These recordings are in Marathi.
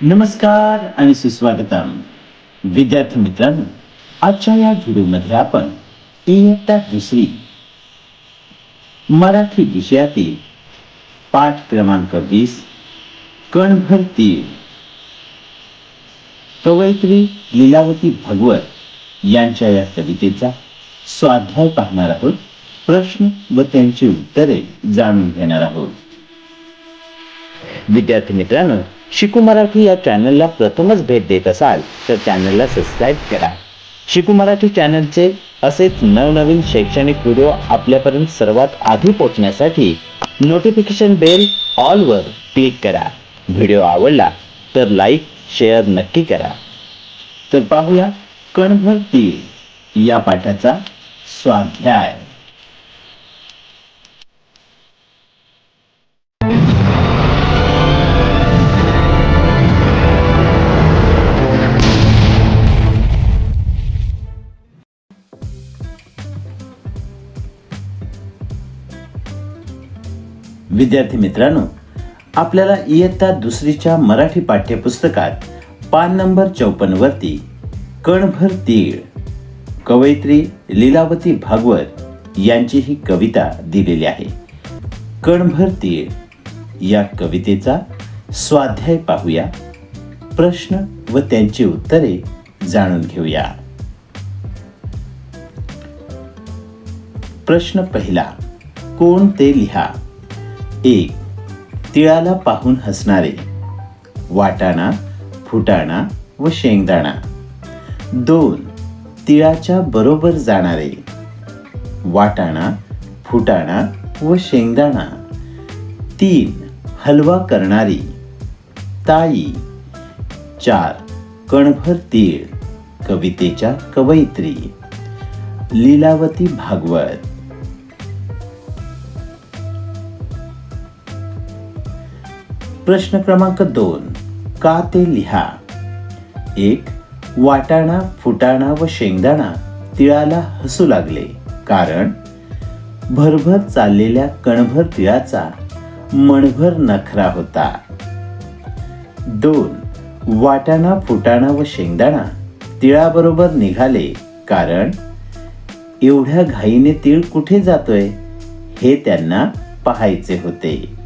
नमस्कार आणि सुस्वागतम. विद्यार्थी मित्रांनो आजच्या या व्हिडिओमध्ये आपण इयत्ता दुसरी मराठी विषयातील पाठ क्रमांक वीस कणभर तीळ कवयित्री लीलावती भगवत यांच्या या कवितेचा स्वाध्याय पाहणार आहोत. प्रश्न व त्यांची उत्तरे जाणून घेणार आहोत. विद्यार्थी मित्रांनो शिकू मराठी या चॅनलला प्रथमच भेट देत असाल तर चॅनलला सबस्क्राईब करा. शिकू मराठी चॅनलचे असेच नवनवीन शैक्षणिक व्हिडिओ आपल्यापर्यंत सर्वात आधी पोहोचण्यासाठी नोटिफिकेशन बेल ऑलवर क्लिक करा. व्हिडिओ आवडला तर लाईक शेअर नक्की करा. तर पाहूया कणभर तीळ या पाठाचा स्वाध्याय. विद्यार्थी मित्रांनो आपल्याला इयत्ता दुसरीच्या मराठी पाठ्यपुस्तकात पान नंबर चौपन्न वरती कणभर तीळ कवयित्री लीलावती भागवत यांची ही कविता दिलेली आहे. कणभर तीळ या कवितेचा स्वाध्याय पाहूया. प्रश्न व त्यांची उत्तरे जाणून घेऊया. प्रश्न पहिला कोण ते लिहा? एक तिळाला पाहून हसणारे. वाटाणा फुटाणा व शेंगदाणा. दोन तिळाच्या बरोबर जाणारे. वाटाणा फुटाणा व शेंगदाणा. तीन हलवा करणारी. ताई. चार कणभर तीळ. कवितेच्या कवयित्री. लीलावती भागवत. प्रश्न क्रमांक दोन का ते लिहा? एक वाटाणा फुटाणा व शेंगदाणा तिळाला हसू लागले. कारण भरभर चाललेल्या कणभर तिळाचा मणभर नखरा होता. दोन वाटाणा फुटाणा व शेंगदाणा तिळाबरोबर निघाले. कारण एवढ्या घाईने तीळ कुठे जातोय? हे त्यांना पाहायचे होते.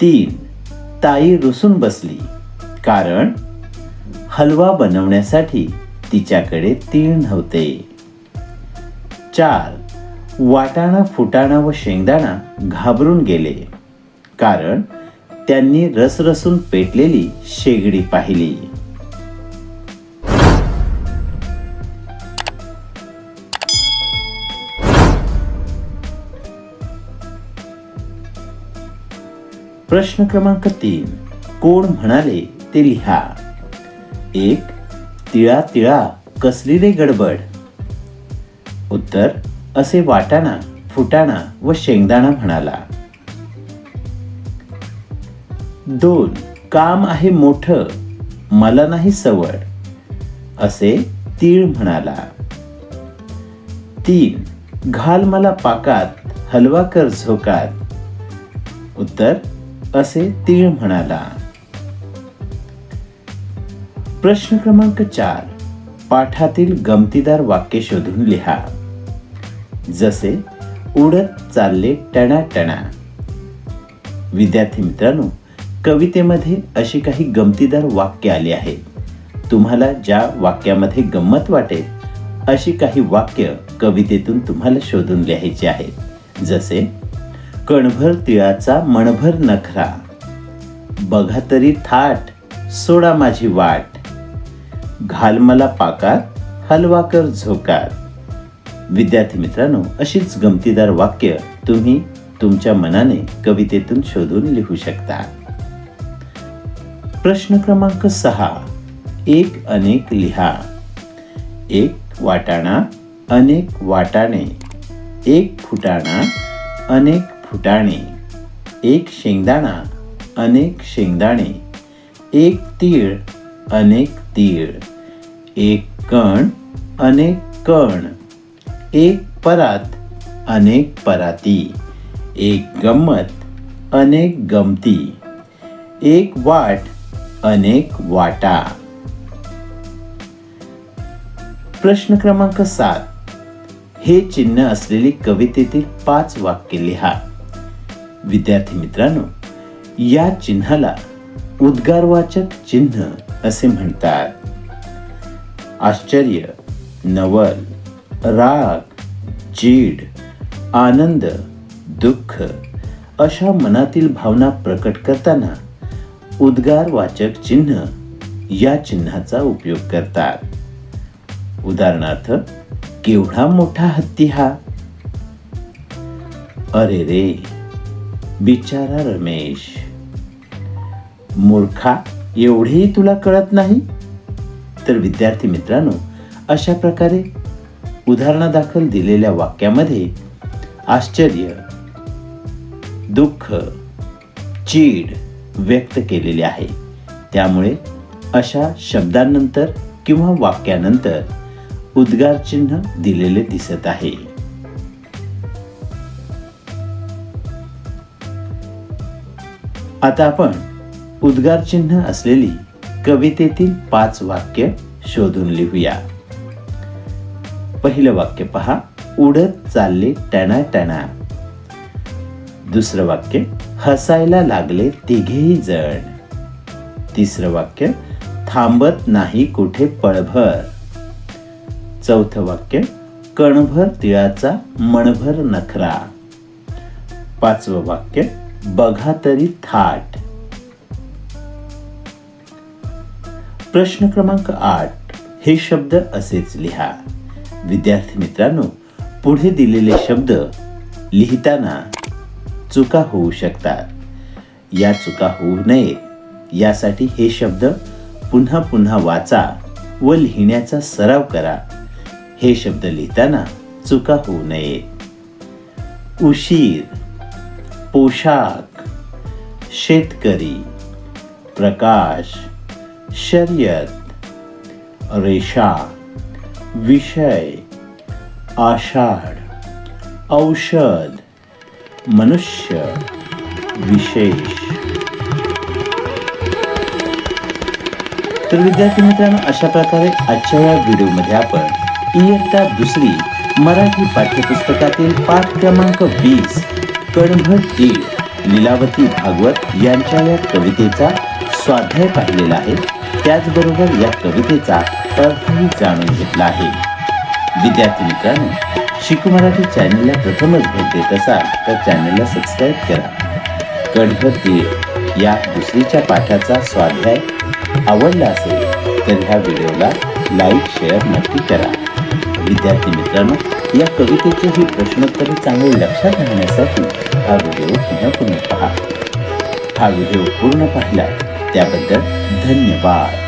तीन ताई रुसून बसली. कारण हलवा बनवण्यासाठी तिच्याकडे तीळ नव्हते. चार वाटाणा फुटाणा व शेंगदाणा घाबरून गेले. कारण त्यांनी रसरसून पेटलेली शेगडी पाहिली. प्रश्न क्रमांक तीन. कोण म्हणाले ते लिहा. एक तिळा तिळा कसली रे गडबड? उत्तर असे वाटाणा फुटाणा व शेंगदाणा म्हणाला. दोन काम आहे मोठ मला नाही सवड. असे तीळ म्हणाला. तीन घाल मला पाकात हलवा कर झोकात. उत्तर असे तीळ म्हणाला. प्रश्न क्रमांक चार. पाठातील गमतीदार वाक्य शोधून लिहा. जसे उडत चालले टणा टणा विद्यार्थी मित्रांनो कवितेमध्ये अशी काही गमतीदार वाक्य आली आहेत तुम्हाला ज्या वाक्यामध्ये गंमत वाटेल अशी काही वाक्य कवितेतून तुम्हाला शोधून लिहायची आहेत जसे कणभर तिळाचा मणभर नखरा. बघा तरी थाट सोडा माझी वाट. घाल मला पाकात हलवा कर झोकात विद्यार्थी मित्रांनो अशीच गमतीदार वाक्य तुम्ही तुमच्या मनाने कवितेतून शोधून लिहू शकता. प्रश्न क्रमांक सहा एक अनेक लिहा. एक वाटाणा अनेक वाटाणे. एक फुटाणा अनेक फुटाणे. एक शेंगदाणा अनेक शेंगदाणे. एक तीळ अनेक तीळ. एक कण अनेक कण. एक परात अनेक पराती. एक गंमत अनेक गमती. एक वाट अनेक वाटा. प्रश्न क्रमांक सात. हे चिन्ह असलेली कवितेतील पाच वाक्य लिहा. विद्यार्थी मित्रांनो या चिन्हाला उद्गारवाचक चिन्ह असे म्हणतात. आश्चर्य नवल राग चीड आनंद दुःख अशा मनातील भावना प्रकट करताना उद्गारवाचक चिन्ह या चिन्हाचा उपयोग करतात. उदाहरणार्थ केवढा मोठा हत्ती हा? अरे रे! बिचारा रमेश. मूर्खा एवढेही तुला कळत नाही? तर विद्यार्थी मित्रांनो अशा प्रकारे उदाहरणादाखल दिलेल्या वाक्यामध्ये आश्चर्य दुःख चीड व्यक्त केलेले आहे. त्यामुळे अशा शब्दांनंतर किंवा वाक्यानंतर उद्गार चिन्ह दिलेले दिसत आहे. आता आपण उद्गार चिन्ह असलेली कवितेतील पाच वाक्य शोधून लिहूया. पहिलं वाक्य पहा. उडत चालले टणा टणा दुसरं वाक्य हसायला लागले तिघेही जण. तिसरं वाक्य थांबत नाही कुठे पळभर. चौथं वाक्य कणभर तिळाचा मणभर नखरा. पाचवं वाक्य बघा तरी थाट. प्रश्न क्रमांक आठ हे शब्द असेच लिहा. विद्यार्थी मित्रांनो पुढे दिलेले शब्द लिहिताना चुका होऊ शकतात. या चुका होऊ नये यासाठी हे शब्द पुन्हा पुन्हा वाचा व लिहिण्याचा सराव करा. हे शब्द लिहिताना चुका होऊ नये. उशीर. पोशाख शेतकरी प्रकाश शर्यत रेषा विषय आषाढ औषध मनुष्य विशेष. तर विद्यार्थी मित्रांनो अशा प्रकारे आजच्या या व्हिडिओमध्ये आपण इयत्ता दुसरी मराठी पाठ्यपुस्तकातील पाठ क्रमांक वीस कणभट तीळ लीलावती भागवत यांच्या या कवितेचा स्वाध्याय पाहिलेला आहे. त्याचबरोबर या कवितेचा अर्थही जाणून घेतला आहे. विद्यार्थी मित्रांनो शिकू मराठी चॅनलला प्रथमच भेट देत असाल तर चॅनलला सबस्क्राईब करा. कणभर तीळ या दुसरीच्या पाठाचा स्वाध्याय आवडला असेल तर ह्या व्हिडिओला लाईक शेअर नक्की करा. विद्यार्थी मित्रांनो या कवितेचे ही प्रश्नोत्तरे चांगले लक्षात राहण्यासाठी हा व्हिडिओ पुन्हा पुन्हा पहा. हा व्हिडिओ पूर्ण पाहिला त्याबद्दल धन्यवाद.